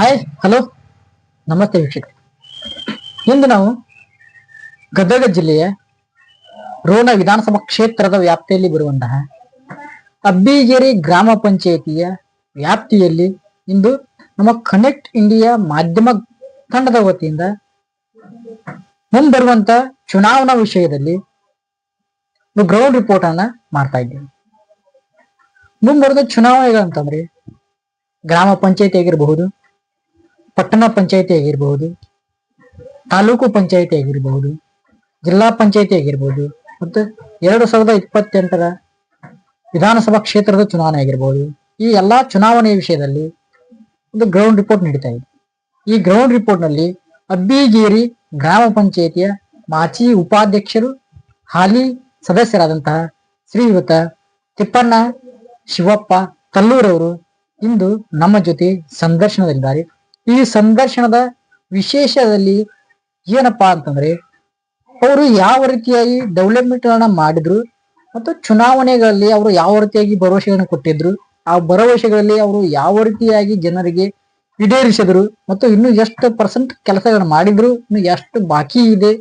Hi hello ನಮಸ್ತೆ ವೀಕ್ಷಕ ಇಂದು ನಾವು ಗದಗ ಜಿಲ್ಲೆಯ ರೋಣ ವಿಧಾನಸಭಾ ಕ್ಷೇತ್ರದ ವ್ಯಾಪ್ತಿಯಲ್ಲಿ ಬರುವಂತಹ ಅಬ್ಬಿಗೇರಿ ಗ್ರಾಮ ಪಂಚಾಯಿತಿಯ ವ್ಯಾಪ್ತಿಯಲ್ಲಿ ಇಂದು ನಮ್ಮ ಕನೆಕ್ಟ್ ಇಂಡಿಯಾ ಮಾಧ್ಯಮ ತಂಡದ ವತಿಯಿಂದ ಮುಂಬರುವಂತ ಚುನಾವಣಾ ವಿಷಯದಲ್ಲಿ ಗ್ರೌಂಡ್ ರಿಪೋರ್ಟ್ ಅನ್ನ ಮಾಡ್ತಾ ಇದ್ದೀವಿ. ಮುಂಬರುವ ಚುನಾವಣೆಗಳಂತಂದ್ರೆ ಗ್ರಾಮ ಪಂಚಾಯತಿ ಆಗಿರಬಹುದು ಪಟ್ಟಣ ಪಂಚಾಯತಿ ಆಗಿರಬಹುದು ತಾಲೂಕು ಪಂಚಾಯತಿ ಆಗಿರಬಹುದು ಜಿಲ್ಲಾ ಪಂಚಾಯತಿ ಆಗಿರ್ಬೋದು, ಮತ್ತು ಎರಡು ಸಾವಿರದ ಇಪ್ಪತ್ತೆಂಟರ ವಿಧಾನಸಭಾ ಕ್ಷೇತ್ರದ ಚುನಾವಣೆ ಆಗಿರ್ಬೋದು. ಈ ಎಲ್ಲಾ ಚುನಾವಣೆಯ ವಿಷಯದಲ್ಲಿ ಒಂದು ಗ್ರೌಂಡ್ ರಿಪೋರ್ಟ್ ನೀಡ್ತಾ ಇದೆ. ಈ ಗ್ರೌಂಡ್ ರಿಪೋರ್ಟ್ನಲ್ಲಿ ಅಬ್ಬಿಗೇರಿ ಗ್ರಾಮ ಪಂಚಾಯತಿಯ ಮಾಜಿ ಉಪಾಧ್ಯಕ್ಷರು, ಹಾಲಿ ಸದಸ್ಯರಾದಂತಹ ಶ್ರೀಯುತ ತಿಪ್ಪಣ್ಣ ಶಿವಪ್ಪ ಕಲ್ಲೂರವರು ಇಂದು ನಮ್ಮ ಜೊತೆ ಸಂದರ್ಶನದಲ್ಲಿದ್ದಾರೆ. ಈ ಸಂದರ್ಶನದ ವಿಶೇಷದಲ್ಲಿ ಏನಪ್ಪಾ ಅಂತಂದ್ರೆ ಅವರು ಯಾವ ರೀತಿಯಾಗಿ ಡೆವಲಪ್ಮೆಂಟ್ ಗಳನ್ನ ಮಾಡಿದ್ರು ಮತ್ತು ಚುನಾವಣೆಗಳಲ್ಲಿ ಅವರು ಯಾವ ರೀತಿಯಾಗಿ ಭರವಸೆಗಳನ್ನು ಕೊಟ್ಟಿದ್ರು ಆ ಭರವಸೆಗಳಲ್ಲಿ ಅವರು ಯಾವ ರೀತಿಯಾಗಿ ಜನರಿಗೆ ಈಡೇರಿಸಿದ್ರು ಮತ್ತು ಇನ್ನು ಎಷ್ಟು ಪರ್ಸೆಂಟ್ ಕೆಲಸಗಳನ್ನ ಮಾಡಿದ್ರು ಇನ್ನು ಎಷ್ಟು ಬಾಕಿ ಇದೆ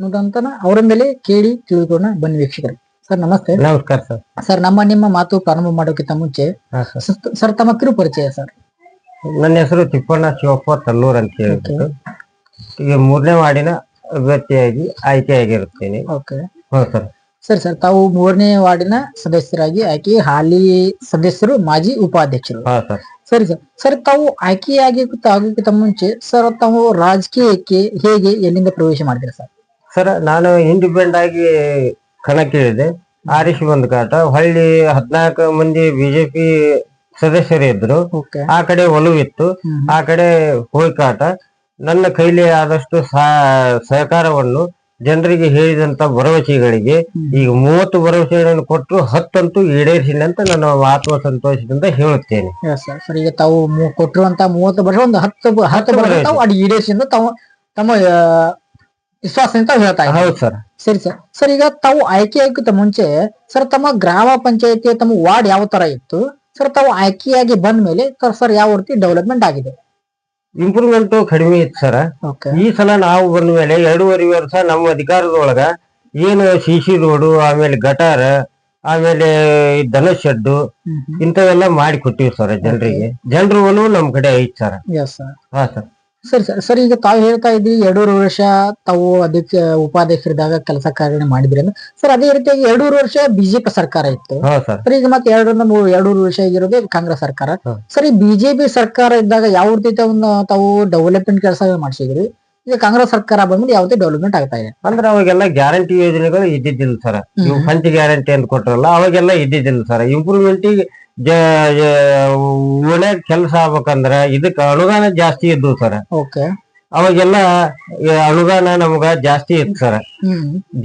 ಅನ್ನೋದಂತನ ಅವರಿಂದಲೇ ಕೇಳಿ ತಿಳಿದುಕೊಂಡ ಬನ್ನಿ ವೀಕ್ಷಕರು. ಸರ್ ನಮಸ್ತೆ. ನಮಸ್ಕಾರ ಸರ್. ಸರ್ ನಮ್ಮ ನಿಮ್ಮ ಮಾತು ಪ್ರಾರಂಭ ಮಾಡೋಕ್ಕಿಂತ ಮುಂಚೆ ಸರ್. ತಮ್ಮ ಕಿರು ಪರಿಚಯ ಸರ್. ನನ್ನ ಹೆಸರು ತಿಪ್ಪಣ್ಣ ಶಿವಪ್ಪ ತಲ್ಲೂರ್ ಅಂತ ಹೇಳ್ಬಿಟ್ಟು. ಈಗ ಮೂರನೇ ವಾರ್ಡಿನ ಅಭ್ಯರ್ಥಿಯಾಗಿ ಆಯ್ಕೆಯಾಗಿರುತ್ತೇನೆ. ಓಕೆ ಹ್ಞೂ ಸರ್ ಸರಿ ಸರ್ ತಾವು ಮೂರನೇ ವಾರ್ಡಿನ ಸದಸ್ಯರಾಗಿ ಆಯ್ಕೆ ಹಾಲಿ ಸದಸ್ಯರು ಮಾಜಿ ಉಪಾಧ್ಯಕ್ಷರು. ಹಾ ಸರ್ ಸರಿ ಸರ್ ಸರ್ ತಾವು ಆಯ್ಕೆಯಾಗಿ ಆಗೋಕ್ಕಿಂತ ಮುಂಚೆ ಸರ್ ತಾವು ರಾಜಕೀಯಕ್ಕೆ ಹೇಗೆ ಎಲ್ಲಿಂದ ಪ್ರವೇಶ ಮಾಡಿದ್ರೆ ಸರ್ ಸರ್ ನಾನು ಇಂಡಿಪೆಂಡ್ ಆಗಿ ಕಣಕ್ಕಿಳಿದೆ. ಆರಿಸಿ ಬಂದ ಕಾಟ ಹೊಳ್ಳಿ ಹದಿನಾಲ್ಕು ಮಂದಿ ಬಿಜೆಪಿ ಸದಸ್ಯರು ಇದ್ರು ಆ ಕಡೆ ಒಲವಿತ್ತು. ಆ ಕಡೆ ಹೋಯ್ಕಾಟ. ನನ್ನ ಕೈಲಿ ಆದಷ್ಟು ಸಹಕಾರವನ್ನು ಜನರಿಗೆ ಹೇಳಿದಂತ ಭರವಸೆಗಳಿಗೆ ಈಗ ಮೂವತ್ತು ಭರವಸೆಗಳನ್ನು ಕೊಟ್ಟು ಹತ್ತಂತೂ ಈಡೇರಿಸಿಲ್ಲ ಅಂತ ನಾನು ಆತ್ಮ ಸಂತೋಷದಿಂದ ಹೇಳುತ್ತೇನೆ. ಸರ್ ಈಗ ತಾವು ಕೊಟ್ಟಿರುವಂತ ಮೂವತ್ತು ವರ್ಷ ಒಂದು ಹತ್ತು ಹತ್ತು ಅಡಿ ಈಡೇರಿಸಿಂದ ತಾವು ತಮ್ಮ ವಿಶ್ವಾಸ ವಿಶ್ವಾಸದಿಂದ ತಾವು ಹೇಳ್ತಾ ಹೌದು ಸರ್. ಸರಿ ಸರ್. ಸರ್ ಈಗ ತಾವು ಆಯ್ಕೆ ಆಗೋಕ್ಕಿಂತ ಮುಂಚೆ ಸರ್ ತಮ್ಮ ಗ್ರಾಮ ಪಂಚಾಯತಿ ತಮ್ಮ ವಾರ್ಡ್ ಯಾವ ತರ ಇತ್ತು? ಸರ್ ತಾವು ಆಯ್ಕೆಯಾಗಿ ಬಂದ ಮೇಲೆ ಸರ್ ಯಾವ ರೀತಿ ಡೆವಲಪ್ಮೆಂಟ್ ಆಗಿದೆ? ಇಂಪ್ರೂವ್ಮೆಂಟ್ ಕಡಿಮೆ ಇತ್ತು ಸರ್. ಓಕೆ ಈ ಸಲ ನಾವು ಬಂದ ಮೇಲೆ ಎರಡೂವರೆ ವರ್ಷ ನಮ್ಮ ಅಧಿಕಾರದೊಳಗ ಏನು ಸಿ ಸಿ ರೋಡು ಆಮೇಲೆ ಗಟಾರ ಆಮೇಲೆ ದನ ಶೆಡ್ಡು ಇಂಥವೆಲ್ಲ ಮಾಡಿ ಕೊಟ್ಟಿವಿ ಸರ್ ಜನರಿಗೆ. ಜನರು ಒಲವು ನಮ್ ಕಡೆ ಐತ್ ಸರ್. ಹಾ ಸರ್. ಸರಿ ಸರ್. ಸರ್ ಈಗ ತಾವು ಹೇಳ್ತಾ ಇದ್ರಿ ಎರಡೂರು ವರ್ಷ ತಾವು ಅದಕ್ಕೆ ಉಪಾಧ್ಯಕ್ಷರಿದ್ದಾಗ ಕೆಲಸ ಕಾರ್ಯ ಮಾಡಿದ್ರಿ ಅಂದ್ರೆ ಸರ್ ಅದೇ ರೀತಿಯಾಗಿ ಎರಡೂರು ವರ್ಷ ಬಿಜೆಪಿ ಸರ್ಕಾರ ಇತ್ತು. ಹಾ ಸರ್. ಸರ್ ಈಗ ಮತ್ತೆ ಎರಡರಿಂದ ಮೂರು ಎರಡೂವರೆ ವರ್ಷ ಆಗಿರೋದೇ ಕಾಂಗ್ರೆಸ್ ಸರ್ಕಾರ. ಸರಿ ಸರ್ ಈ ಬಿಜೆಪಿ ಸರ್ಕಾರ ಇದ್ದಾಗ ಯಾವ ರೀತಿ ತಾವು ತಾವು ಡೆವಲಪ್ಮೆಂಟ್ ಕೆಲಸ ಮಾಡಿಸಿದ್ರಿ? ಈಗ ಕಾಂಗ್ರೆಸ್ ಸರ್ಕಾರ ಬಂದ್ಬಿಟ್ಟು ಯಾವುದೇ ಡೆವಲಪ್ಮೆಂಟ್ ಆಗ್ತಾ ಇದೆ. ಅಂದ್ರೆ ಅವಾಗೆಲ್ಲ ಗ್ಯಾರಂಟಿ ಯೋಜನೆಗಳು ಇದ್ದಿದ್ದಿಲ್ಲ ಸರ್. ಇವು ಪಂಚ ಗ್ಯಾರಂಟಿ ಅಂತ ಕೊಟ್ರಲ್ಲ ಅವಾಗೆಲ್ಲ ಇದ್ದಿದ್ದಿಲ್ಲ ಸರ್. ಇಂಪ್ರೂವ್ಮೆಂಟ್ ಒಳ್ಳೆ ಕೆಲಸ ಆಗ್ಬೇಕಂದ್ರ ಇದಕ್ಕ ಅನುದಾನ ಜಾಸ್ತಿ ಇದ್ದು ಸರ್. ಓಕೆ. ಅವಾಗೆಲ್ಲ ಈ ಅನುದಾನ ನಮ್ಗ ಜಾಸ್ತಿ ಇತ್ತು ಸರ್.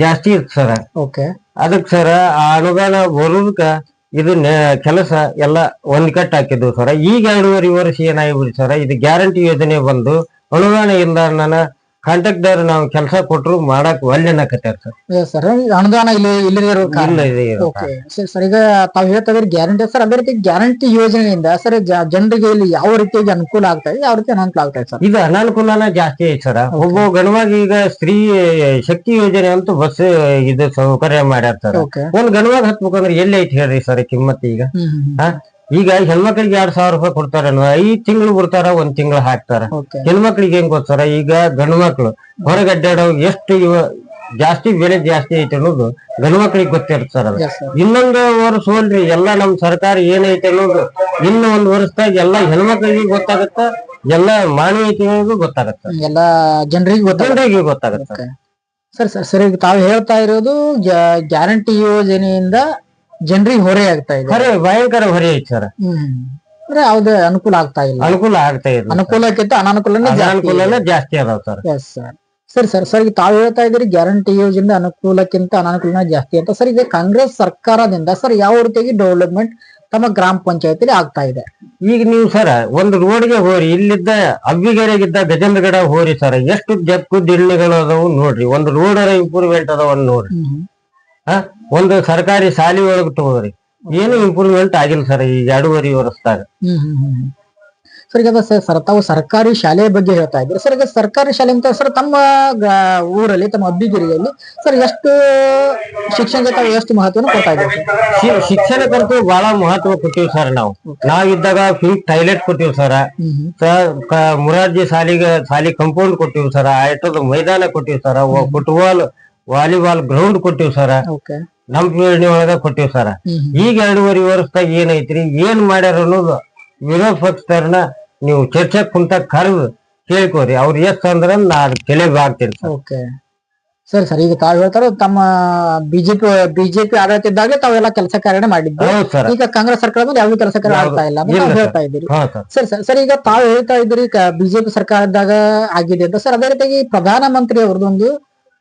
ಜಾಸ್ತಿ ಇತ್ತು ಸರ್. ಓಕೆ. ಅದಕ್ ಸರ್ ಆ ಅನುದಾನ ಬರೋದಕ್ಕ ಇದು ನೆ- ಕೆಲಸ ಎಲ್ಲ ಒಂದ್ ಕಟ್ ಹಾಕಿದ್ವು ಸರ್. ಈಗ ಎರಡೂವರೆ ವರ್ಷ ಏನಾಗ್ಬಿಡಿ ಸರ್ ಇದು ಗ್ಯಾರಂಟಿ ಯೋಜನೆ ಬಂದು ಅನುದಾನ ಇಲ್ಲ ನನ್ನ ಕಾಂಟ್ರಾಕ್ಟರ್ ನಾವು ಕೆಲಸ ಕೊಟ್ಟರು ಮಾಡಕ್ ಒಳ್ಳೆನ ಸರ್ ಸರ್ ಅನುದಾನ ಇಲ್ಲಿ ಇಲ್ಲದಿರೋ ಕಾರಣ. ಇಲ್ಲ ಇದೆ ಇರೋ ಓಕೆ ಸರ್ ಈಗ ತಾವು ಹೇಳ್ತಾ ಇದ್ರಿ ಗ್ಯಾರಂಟಿ ಸರ್ ಅದೇ ರೀತಿ ಗ್ಯಾರಂಟಿ ಯೋಜನೆಯಿಂದ ಸರ್ ಜನರಿಗೆ ಇಲ್ಲಿ ಯಾವ ರೀತಿಯಾಗಿ ಅನುಕೂಲ ಆಗ್ತಾ ಇದೆ? ಯಾವ ರೀತಿ ಅನಾನುಕೂಲ ಆಗ್ತಾ ಇದೆ ಸರ್ ಇದು ಅನಾನುಕೂಲನ ಜಾಸ್ತಿ ಐತಿ ಸರ ಒಬ್ಬ ಗಣವಾಗಿ ಈಗ ಸ್ತ್ರೀ ಶಕ್ತಿ ಯೋಜನೆ ಅಂತ ಬಸ್ ಇದು ಸೌಕರ್ಯ ಮಾಡ್ಯಾರ ಸರ್ ಓಕೆ ಒಂದ್ ಗಣವಾಗಿ ಹತ್ಬೇಕಂದ್ರೆ ಎಲ್ಲಿ ಐತಿ ಹೇಳ್ರಿ ಸರ್ ಕಿಮ್ಮತ್ ಈಗ? ಹಾ? ಈಗ ಹೆಣ್ಮಕ್ಳಿಗೆ ಎರಡ್ ಸಾವಿರ ರೂಪಾಯಿ ಕೊಡ್ತಾರ ಐದ್ ತಿಂಗಳು ಬಿಡ್ತಾರ ಒಂದ್ ತಿಂಗಳು ಹಾಕ್ತಾರ. ಹೆಣ್ಮಕ್ಳಿಗೆ ಹೆಂಗ್ ಗೊತ್ತಾರ ಈಗ ಗಂಡು ಮಕ್ಳು ಹೊರಗೆ ಅಡ್ಡಾಡೋ ಎಷ್ಟು ಇವ ಜಾಸ್ತಿ ಬೆಲೆ ಜಾಸ್ತಿ ಐತೆ ಅನ್ನೋದು ಗಂಡು ಮಕ್ಳಿಗೆ ಗೊತ್ತಿರ್ತಾರ ಇನ್ನೊಂದ್ ವರ್ಷ ಹೋಲ್ರಿ ಎಲ್ಲಾ ನಮ್ ಸರ್ಕಾರ ಏನೈತೆ ಅನ್ನೋದು ಇನ್ನು ಒಂದ್ ವರ್ಷದಾಗ ಎಲ್ಲಾ ಹೆಣ್ಮಕ್ಳಿಗೆ ಗೊತ್ತಾಗತ್ತ ಎಲ್ಲಾ ಮಾನವೀಯತೆಗಳಿಗೂ ಗೊತ್ತಾಗತ್ತ. ಎಲ್ಲ ಜನರಿಗೆ ಗೊತ್ತಾಗ ಗೊತ್ತಾಗತ್ತ ಸರಿ. ಸರ್ ಸರಿ ಸರ್ ಈಗ ತಾವು ಹೇಳ್ತಾ ಇರೋದು ಗ್ಯಾರಂಟಿ ಯೋಜನೆಯಿಂದ ಜನರಿಗೆ ಹೊರೆ ಆಗ್ತಾ ಇದೆ. ಹೊರೆ ಭಯಂಕರ ಹೊರೆ ಐತಿ ಸರ್ ಅಂದ್ರೆ ಯಾವ್ದು ಅನುಕೂಲ ಆಗ್ತಾ ಇಲ್ಲ. ಅನುಕೂಲ ಆಗ್ತಾ ಇಲ್ಲ. ಅನುಕೂಲಕ್ಕಿಂತ ಅನಾನುಕೂಲನೇ ಜಾಸ್ತಿ ಅನಾನುಕೂಲನ ಜಾಸ್ತಿ ಅದಾವ ಸರ್. ಎಸ್ ಸರ್ ಸರಿ ಸರ್ ಸರ್ ಈಗ ತಾವು ಹೇಳ್ತಾ ಇದ್ರಿ ಗ್ಯಾರಂಟಿ ಯೋಜನೆ ಅನುಕೂಲಕ್ಕಿಂತ ಅನಾನುಕೂಲನೇ ಜಾಸ್ತಿ ಅಂತ. ಸರ್ ಈಗ ಕಾಂಗ್ರೆಸ್ ಸರ್ಕಾರದಿಂದ ಸರ್ ಯಾವ ರೀತಿಯಾಗಿ ಡೆವಲಪ್ಮೆಂಟ್ ತಮ್ಮ ಗ್ರಾಮ ಪಂಚಾಯತಿಲಿ ಆಗ್ತಾ ಇದೆ? ಈಗ ನೀವು ಸರ್ ಒಂದು ರೋಡ್ಗೆ ಹೋರಿ ಇಲ್ಲಿದ್ದ ಅಬ್ಬಿಗೆರೆಗಿದ್ದ ಗಜೇಂದ್ರಗಡ ಹೋರಿ ಸರ್ ಎಷ್ಟು ಜಕ್ಕು ದಿಳ್ಳಿಗಳು ಅದಾವು ನೋಡ್ರಿ. ಒಂದು ರೋಡ್ ಇಂಪ್ರೂವ್ಮೆಂಟ್ ಅದಾವ ನೋಡ್ರಿ. ಹಾ? ಒಂದು ಸರ್ಕಾರಿ ಶಾಲಿ ಒಳಗ್ ತಗೋರಿ. ಏನು ಇಂಪ್ರೂವ್ಮೆಂಟ್ ಆಗಿಲ್ಲ ಸರ್ ಈ ಎರಡೂವರೆ ವರ್ಷದಾಗ. ಸರ್ ಈಗ ಸರ್ ಸರ್ ತಾವು ಸರ್ಕಾರಿ ಶಾಲೆ ಬಗ್ಗೆ ಹೇಳ್ತಾ ಇದ್ರಿ ಸರ್ ಈಗ ಸರ್ಕಾರಿ ಶಾಲೆ ಅಂತ ಸರ್ ತಮ್ಮ ಗ- ಊರಲ್ಲಿ ತಮ್ಮ ಅಬ್ಬಿಗಿರಿಯಲ್ಲಿ ಸರ್ ಎಷ್ಟು ಶಿಕ್ಷಣಕ್ಕೆ ತಾವು ಎಷ್ಟು ಮಹತ್ವನ ಕೊಡ್ತಾ ಇದ್ದೀರಿ ಸರ್ ಶಿ- ಶಿಕ್ಷಣಕ್ಕಂತೂ ಬಹಳ ಮಹತ್ವ ಕೊಟ್ಟಿವಿ ಸರ್ ನಾವು. ನಾವಿದ್ದಾಗ ಪಿಂಕ್ ಟಾಯ್ಲೆಟ್ ಕೊಟ್ಟಿವಿ ಸರ್ ಹ್ಮ್ ಹ್ಮ್. ಸರ್ ಕ- ಮುರಾರ್ಜಿ ಶಾಲಿಗೆ ಶಾಲಿ ಕಂಪೌಂಡ್ ಕೊಟ್ಟಿವಿ ಸರ್ ಆಟದ ಮೈದಾನ ಕೊಟ್ಟಿವಿ ಸರ್ ಫುಟ್ಬಾಲ್ ವಾಲಿಬಾಲ್ ಗ್ರೌಂಡ್ ಕೊಟ್ಟಿವಿ ಸರ್. ನಮ್ ಪೀಳಿಗೆ ಒಳಗ ಕೊಟ್ಟಿವಿ ಸರ್. ಈಗ ಎರಡೂವರೆ ವರ್ಷದಾಗ ಏನೈತ್ರಿ ಏನ್ ಮಾಡ್ಯಾರ ಅನ್ನೋದು ವಿರೋಧ ಪಕ್ಷದವ್ರನ್ನ ನೀವು ಚರ್ಚೆ ಕುಂತ ಕರೆದು ಕೇಳ್ಕೋರಿ. ಅವ್ರ ಎಷ್ಟ್ ಅಂದ್ರ ನಾ ಅದ್ ತಲೆಗೆ ಹಾಕ್ತೀನಿ ಸರ್. ಓಕೆ. ಸರಿ ಸರ್. ಈಗ ತಾವು ಹೇಳ್ತಾರ ತಮ್ಮ ಬಿಜೆಪಿ ಬಿಜೆಪಿ ಆಡಳಿತ ಇದ್ದಾಗ ತಾವೆಲ್ಲ ಕೆಲಸ ಕಾರ್ಯ ಮಾಡಿದ್ದು ಹೌದ್ ಈಗ ಕಾಂಗ್ರೆಸ್ ಸರ್ಕಾರ ಯಾವ ಯಾವ್ದು ಕೆಲಸ ಕಾರ್ಯ ಆಗ್ತಾ ಇಲ್ಲ ಹೇಳ್ತಾ ಇದ್ದೀರಿ. ಸರ್. ಸರಿ ಈಗ ತಾವು ಹೇಳ್ತಾ ಇದ್ರಿ ಬಿಜೆಪಿ ಸರ್ಕಾರದಾಗ ಆಗಿದೆ ಅಂತ. ಸರ್ ಅದೇ ರೀತಿಯಾಗಿ ಪ್ರಧಾನಮಂತ್ರಿ ಅವ್ರದ್ದೊಂದು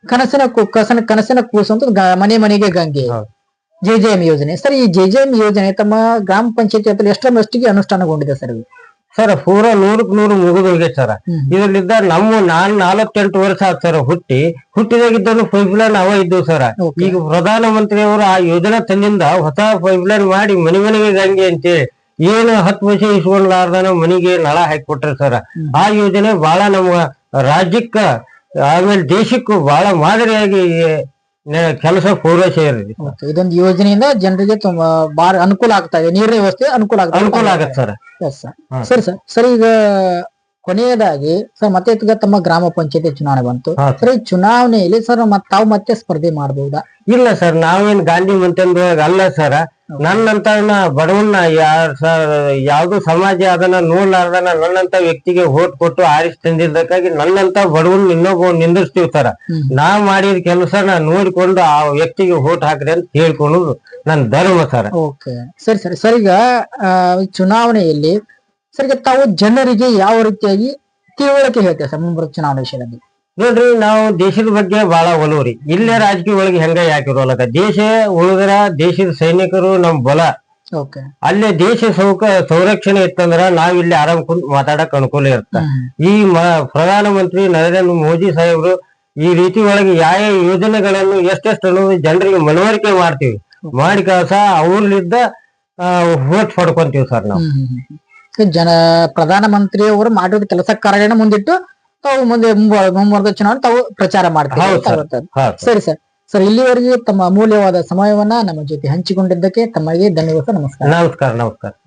ಕನಸಿನ ಕಸನ ಕನಸಿನ ಕೂಸು ಅಂತ ಮನೆ ಮನೆಗೆ ಗಂಗೆ. ಜೆ ಜೆ ಎಂ ಯೋಜನೆ. ಸರ್ ಈ ಜೆ ಜೆ ಎಂ ಯೋಜನೆ ತಮ್ಮ ಗ್ರಾಮ ಪಂಚಾಯತಿ ಎಷ್ಟ ಎಷ್ಟರ ಮಟ್ಟಿಗೆ ಅನುಷ್ಠಾನಗೊಂಡಿದೆ ಸರ್ ಸರ್ ಪೂರ ನೂರಕ್ ನೂರು ಮುಗಿದೋಗಿದೆ ಸರ್. ಇದರಲ್ಲಿದ್ದ ನಮ್ಮ ನಾನ್ ನಾಲ್ವತ್ತೆಂಟು ವರ್ಷ ಆತ್ ಸರ್ ಹುಟ್ಟಿ. ಹುಟ್ಟಿದಾಗಿದ್ದರೂ ಪೈಪ್ ಲೈನ್ ಅವ ಇದ್ದು ಸರ್. ಈಗ ಪ್ರಧಾನ ಮಂತ್ರಿಯವರು ಆ ಯೋಜನೆ ತಂದಿಂದ ಹೊಸ ಪೈಪ್ ಲೈನ್ ಮಾಡಿ ಮನೆ ಮನೆಗೆ ಗಂಗೆ ಅಂತೇಳಿ ಏನು ಹತ್ತು ವರ್ಷ ಇಸ್ಕೊಂಡ್ಲಾರ್ದಾನ ಮನೆಗೆ ನಳ ಹಾಕಿ ಕೊಟ್ರ ಸರ್ ಆ ಯೋಜನೆ ಬಹಳ ನಮ್ಮ ರಾಜ್ಯಕ್ಕ ಆಮೇಲೆ ದೇಶಕ್ಕೂ ಬಹಳ ಮಾದರಿಯಾಗಿ ಕೆಲಸ Okay. ಇದೊಂದು ಯೋಜನೆಯಿಂದ ಜನರಿಗೆ ತುಂಬಾ ಅನುಕೂಲ ಆಗ್ತಾ ಇದೆ. ನೀರಿನ ವ್ಯವಸ್ಥೆ ಅನುಕೂಲ ಆಗ್ತಾ ಅನುಕೂಲ ಆಗತ್ತೆ ಸರ್. ಎಸ್ ಸರ್ ಸರಿ ಸರ್ ಸರ್ ಈಗ ಕೊನೆಯದಾಗಿ ಸರ್ ಮತ್ತೆ ಈಗ ತಮ್ಮ ಗ್ರಾಮ ಪಂಚಾಯತಿ ಚುನಾವಣೆ ಬಂತು. ಸರಿ ಈ ಚುನಾವಣೆಯಲ್ಲಿ ಸರ್ ತಾವು ಮತ್ತೆ ಸ್ಪರ್ಧೆ ಮಾಡಬಹುದಾ ಇಲ್ಲ ಸರ್ ನಾವೇನ್ ಗಾಂಧಿ ಮಂತಂದ್ರೊಳಗ ಅಲ್ಲ ಸರ್ ನನ್ನಂತ ಬಡವನ್ನ ಯಾರ್ ಸರ್ ಯಾವ್ದು ಸಮಾಜ ಅದನ್ನ ನೋಡ್ಲಾರ್ದನ ನನ್ನಂತ ವ್ಯಕ್ತಿಗೆ ಓಟ್ ಕೊಟ್ಟು ಆರಿಸಿ ತಂದಿದ್ದಕ್ಕಾಗಿ ನನ್ನಂತ ಬಡವನ್ ಇನ್ನೊಬ್ಬ ನಿಂದಿಸ್ತೀವಿ ಸರ್. ನಾ ಮಾಡಿದ ಕೆಲಸನ ನೋಡಿಕೊಂಡು ಆ ವ್ಯಕ್ತಿಗೆ ಓಟ್ ಹಾಕ್ರಿ ಅಂತ ಹೇಳ್ಕೊಂಡು ನನ್ ಧರ್ಮ ಸರ್. ಓಕೆ. ಸರಿ ಸರಿ ಸರ್ ಈಗ ಚುನಾವಣೆಯಲ್ಲಿ ಸರಿ ತಾವು ಜನರಿಗೆ ಯಾವ ರೀತಿಯಾಗಿ ತಿಳುವಳಿಕೆ ಹೇಳ್ತೇವೆ ಸರ್ ಮುಂಬರುವ ಚುನಾವಣೆ ವಿಷಯದಲ್ಲಿ? ನೋಡ್ರಿ ನಾವು ದೇಶದ ಬಗ್ಗೆ ಬಹಳ ಒಲವ್ರಿ. ಇಲ್ಲೇ ರಾಜಕೀಯ ಒಳಗೆ ಹೆಂಗ ಯಾಕಿರೋಲ್ಲ ದೇಶ ಉಳಿದ್ರ ದೇಶದ ಸೈನಿಕರು ನಮ್ ಬಲ. ಅಲ್ಲೇ ದೇಶ ಸೌಕ ಸಂರಕ್ಷಣೆ ಇತ್ತಂದ್ರ ನಾವ್ ಇಲ್ಲಿ ಆರಾಮ್ ಕುಂತ ಮಾತಾಡಕ್ ಅನುಕೂಲ ಇರ್ತ ಈ ಮ- ಪ್ರಧಾನಮಂತ್ರಿ ನರೇಂದ್ರ ಮೋದಿ ಸಾಹೇಬ್ರು ಈ ರೀತಿ ಒಳಗೆ ಯಾವ ಯೋಜನೆಗಳನ್ನು ಎಷ್ಟೆಷ್ಟು ಅನ್ನೋದು ಜನರಿಗೆ ಮನವರಿಕೆ ಮಾಡ್ತೀವಿ. ಮಾಡಿ ಕಳ್ಸ ಅವ್ರಲ್ಲಿದ್ದ ಹೋಟ್ ಪಡ್ಕೊಂತೀವಿ ಸರ್ ನಾವು. ಜನ ಪ್ರಧಾನ ಮಂತ್ರಿ ಅವರು ಮಾಡಿದ ಕೆಲಸ ಕಾರ್ಯನ ಮುಂದಿಟ್ಟು ತಾವು ಮುಂದೆ ಮುಂಬ- ಮುಂಬರುವ ಚುನಾವಣೆ ತಾವು ಪ್ರಚಾರ ಮಾಡ್ತಾರೆ. ಸರಿ. ಸರ್. ಸರ್ ಇಲ್ಲಿವರೆಗೆ ತಮ್ಮ ಅಮೂಲ್ಯವಾದ ಸಮಯವನ್ನ ನಮ್ಮ ಜೊತೆ ಹಂಚಿಕೊಂಡಿದ್ದಕ್ಕೆ ತಮಗೆ ಧನ್ಯವಾದ. ನಮಸ್ಕಾರ. ನಮಸ್ಕಾರ ನಮಸ್ಕಾರ.